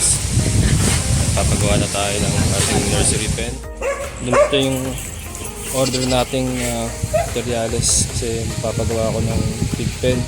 guys. Papagawa na tayo ng ating nursery pen. Lumito yung order nating uh, materials kasi papagawa ko ng big pen.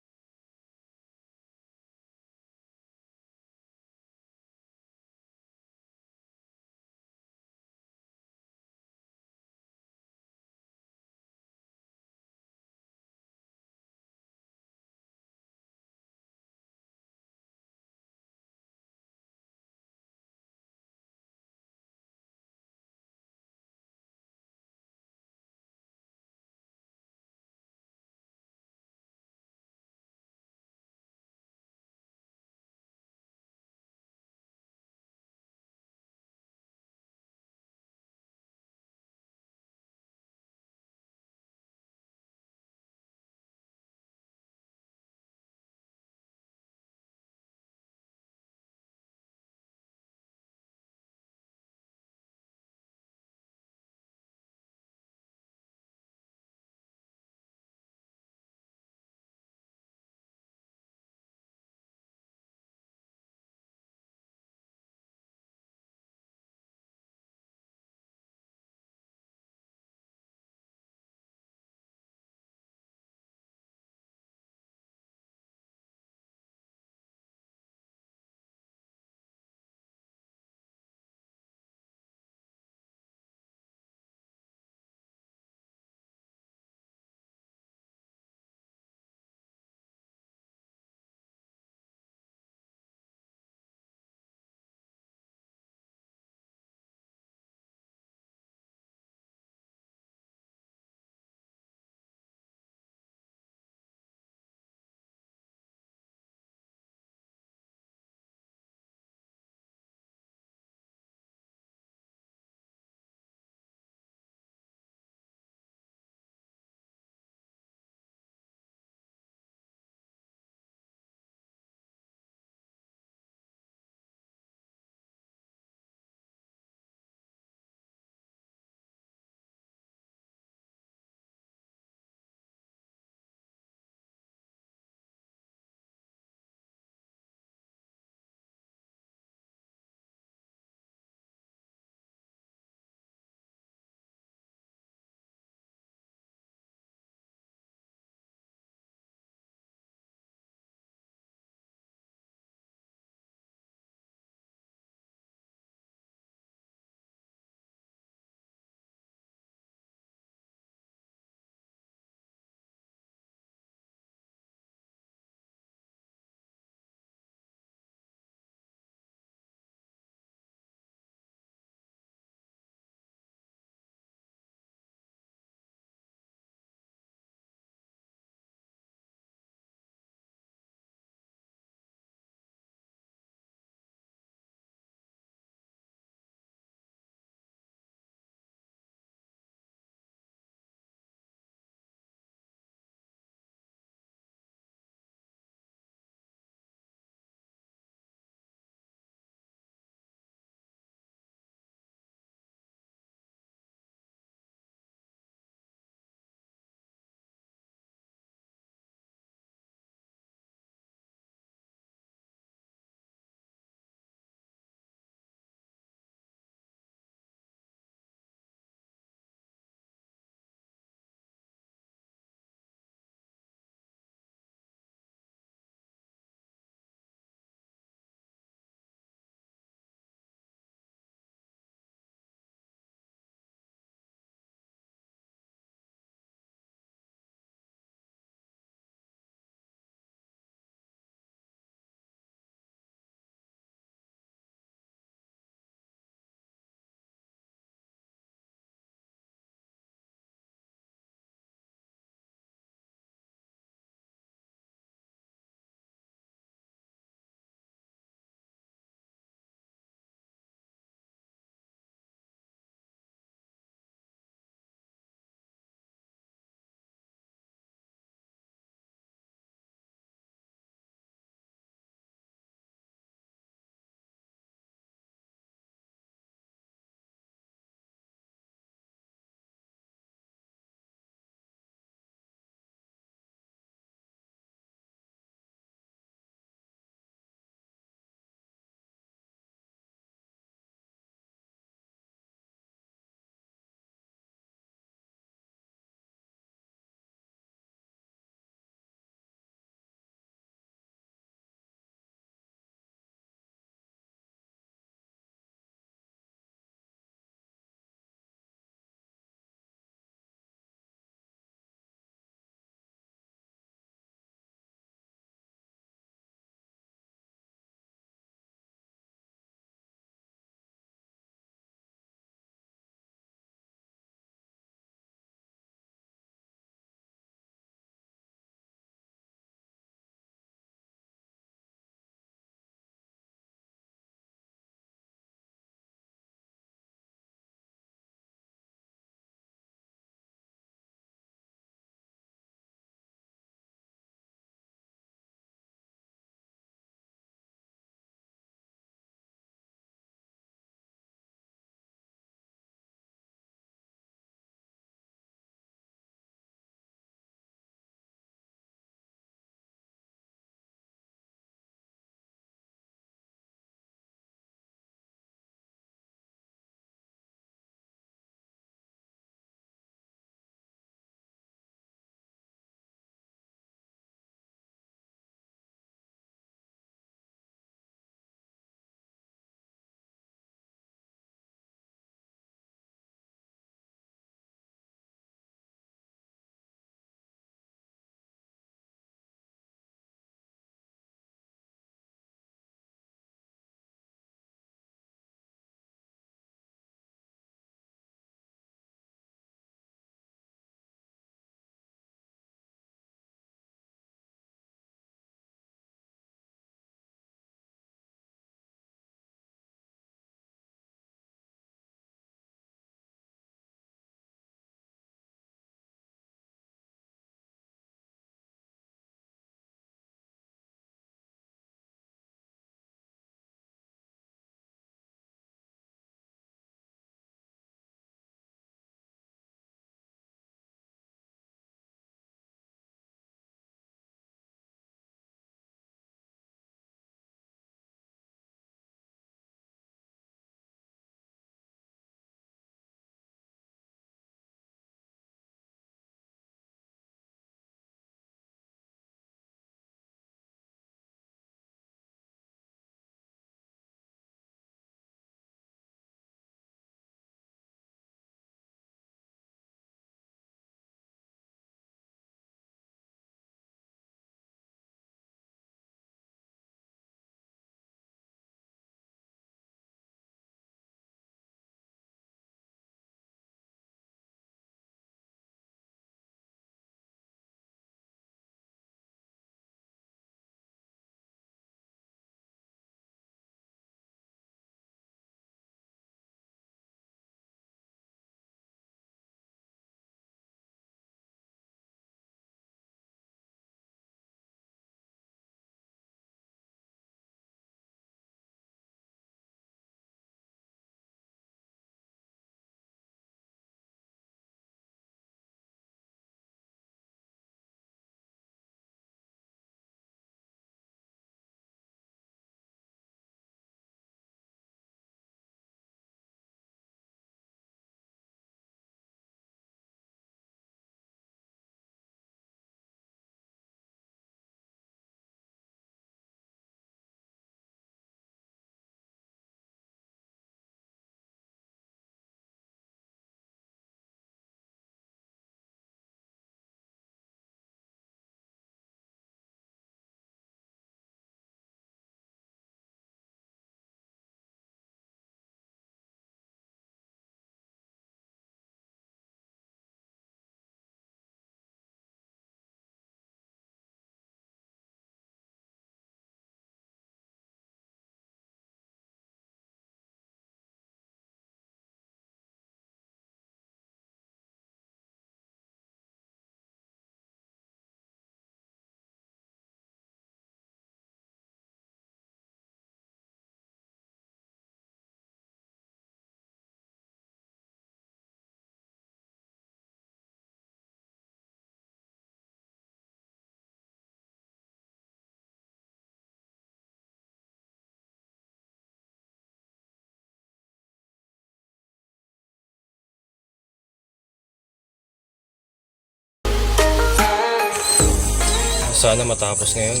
Sana matapos ngayon.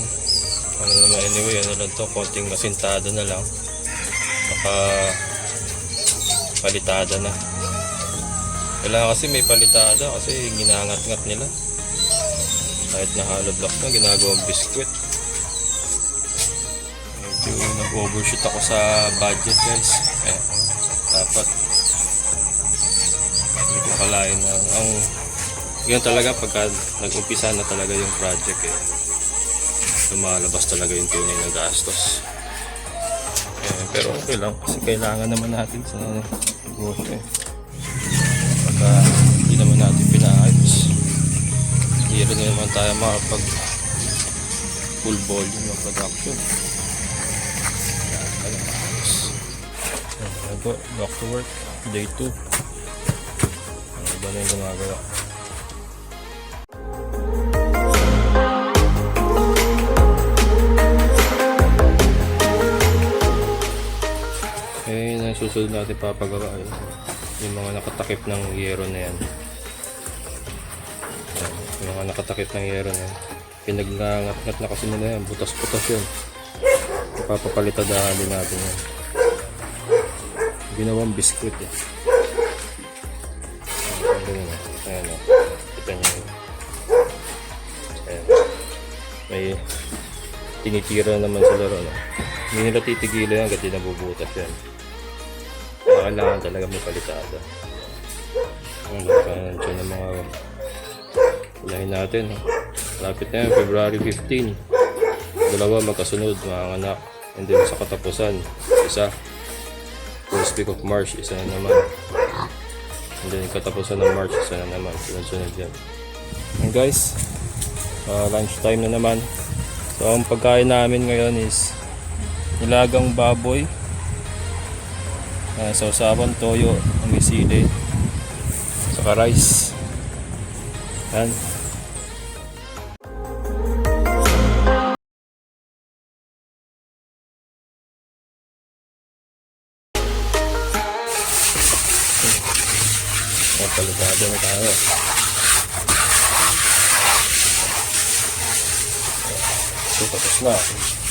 Ano naman anyway, ano lang to, konting asintada na lang. Saka palitada na. Kailangan kasi may palitada kasi ginangat-ngat nila. Kahit na hollow block na, ginagawang biskwit. Medyo nag-overshoot ako sa budget guys. Eh, dapat hindi ko kalain na ang yun talaga pagka nag-umpisa na talaga yung project eh lumalabas talaga yung tunay na gastos. Eh, pero okay lang kasi kailangan naman natin sa negosyo eh pagka hindi naman natin pinaayos hindi rin naman tayo makapag full volume ng production. Kailangan maayos. Ayan po, back to work day 2 ano ba na yung gumagawa yung susunod natin papagawa ay yung mga nakatakip ng yero na yan. Yung mga nakatakip ng yero na yan. Pinaglangat-ngat na kasi nila yan. Butas-butas yun. Papapalitadahan din natin yan. Ginawang biskuit eh. Ayan, oh. Ayan o. Kita niyo yun. Ayan. May tinitira naman sa laro. No? Hindi nila titigilan yan hanggang di nabubutas yan. Kailangan talaga may palitada. Ang lakanan siya ng mga ulahin natin. Lapit na yan, February 15. Dalawa magkasunod, mga anak. And then sa katapusan, isa. First week of March, isa na naman. And then katapusan ng March, isa na naman. Sunod-sunod yan. And guys, uh, lunch time na naman. So ang pagkain namin ngayon is nilagang baboy. Uh, sausawan toyo, sili. Saka rice. Yan. Yan, paligado na tayo. So, tapos na.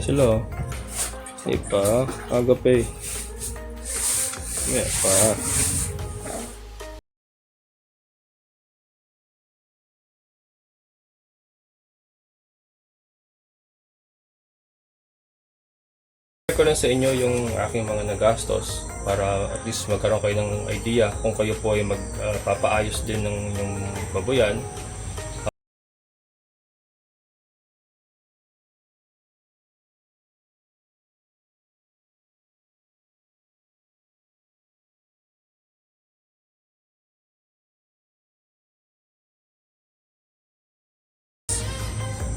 Sila oh. May pa. Aga pa eh. Ko lang sa inyo yung aking mga nagastos para at least magkaroon kayo ng idea kung kayo po ay magpapaayos din ng yung baboyan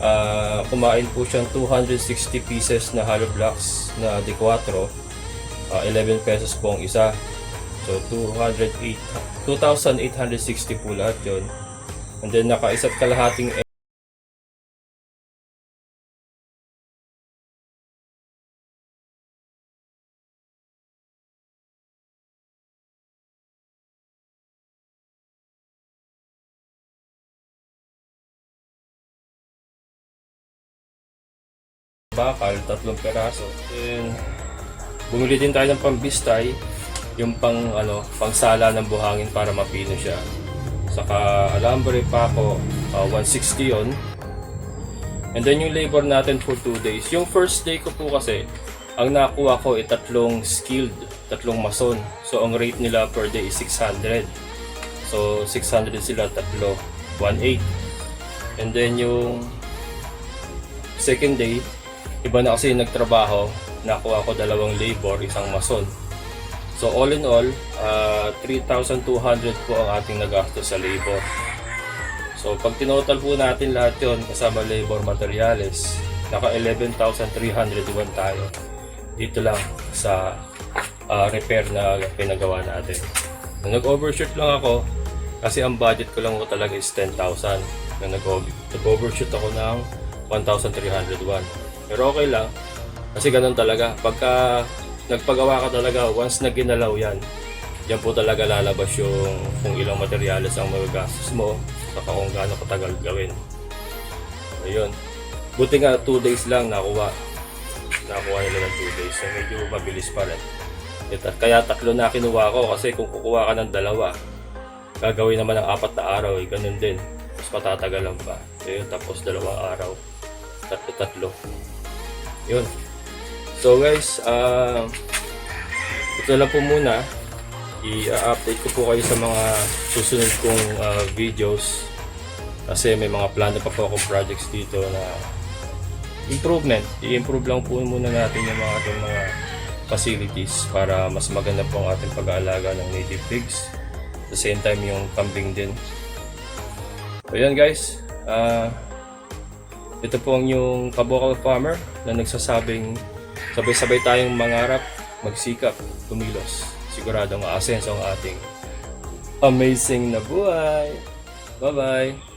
Ah, kumain po siyang 260 pieces na hollow blocks na D4. Ah, 11 pesos po ang isa. So 208 2,860 po lahat 'yon. And then naka-isa't kalahating bakal, tatlong peraso. Then, bumili din tayo ng pambistay, yung pang, ano, pangsala ng buhangin para mapino siya. Saka alambre pa ako, uh, 160 yon. And then yung labor natin for 2 days. Yung first day ko po kasi, ang nakuha ko ay tatlong skilled, tatlong mason. So ang rate nila per day is 600. So 600 sila tatlo, 1.8. And then yung second day, iba na kasi yung nagtrabaho, nakuha ko dalawang labor, isang mason. So all in all, ah, 3,200 po ang ating nagastos sa labor. So pag tinotal po natin lahat yon kasama labor materials, naka 11,301 tayo. dito lang sa ah, repair na pinagawa natin. Nung nag-overshoot lang ako, kasi ang budget ko lang ko talaga is 10,000. Nung nag- nag-overshoot ako ng 1,301. Pero okay lang, kasi ganun talaga. Pagka nagpagawa ka talaga, once na ginalaw yan, yan po talaga lalabas yung kung ilang materyales ang magagastos mo, saka kung gaano katagal gawin. Ayun. Buti nga 2 days lang nakuha. Nakuha nila ng 2 days. So medyo mabilis pa rin. Kaya tatlo na kinuha ko kasi kung kukuha ka ng dalawa, gagawin naman ng apat na araw, eh, ganun din. Mas matatagalan pa. Ayun, tapos dalawang araw. Tatlo-tatlo. Yun. So guys, ah ito lang po muna. I-update ko po kayo sa mga susunod kong ah, videos. Kasi may mga plano pa po akong projects dito na improvement. I-improve lang po muna natin yung mga ating mga facilities para mas maganda po ang ating pag-aalaga ng native pigs. At the same time yung kambing din. So yan guys. Ah ito po ang yung kabokal farmer na nagsasabing sabay-sabay tayong mangarap, magsikap, kumilos. Siguradong aasenso ang ating amazing na buhay. Bye-bye!